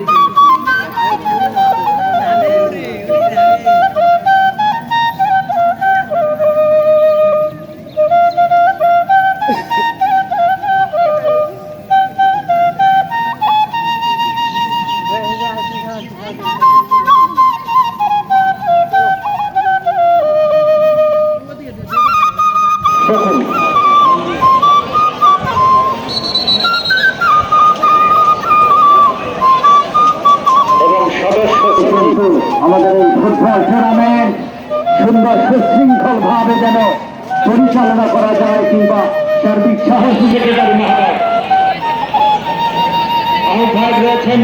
to do. আমাদের এই football tournament সুন্দর সুশৃঙ্খল ভাবে যেন পরিচালনা করা যায় কিংবা সার্বিক সাহস যেতে রয়েছেন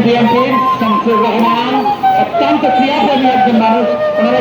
শামসুর রহমান, অত্যন্ত একজন মানুষ। ওনারা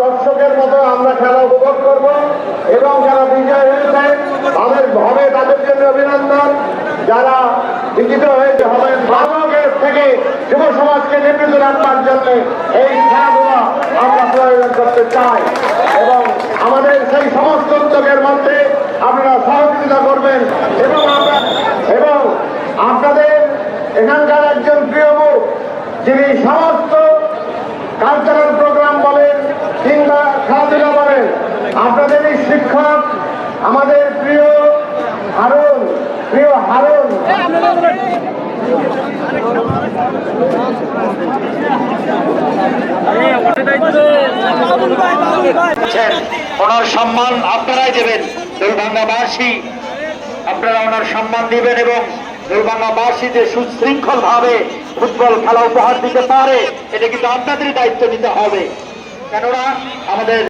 দর্শকের মতো আমরা খেলা উপভোগ করব এবং যারা বিজয় হয়েছেন, তাদের হবে তাদের জন্য অভিনন্দন। যারা বিজিত হয়েছে হবেন ভারতের থেকে যুব সমাজকে নিবৃত রাখবার জন্য এই খেলাধুলা আমরা প্রয়োজন করতে চাই। এবং আমাদের সেই সমস্ত উদ্যোগের মধ্যে আপনারা সহযোগিতা করবেন এবং আমরা এবং আপনাদের এখানকার যিনি সমস্ত কালচারাল প্রোগ্রাম বলেন কিংবা খেলাধুলা বলেন, আপনাদের এই শিক্ষক, আমাদের প্রিয় হারুন প্রিয় হারুন। ওনার সম্মান আপনারাই দেবেন দুর্ভাঙ্গাবাসী আপনারা ওনার সম্মান দিবেন এবং দুর্ভাঙ্গাবাসী যে সুশৃঙ্খল ভাবে ফুটবল খেলা উপহার দিতে পারে এটা কিন্তু আপনাদেরই দায়িত্ব নিতে হবে। কেননা আমাদের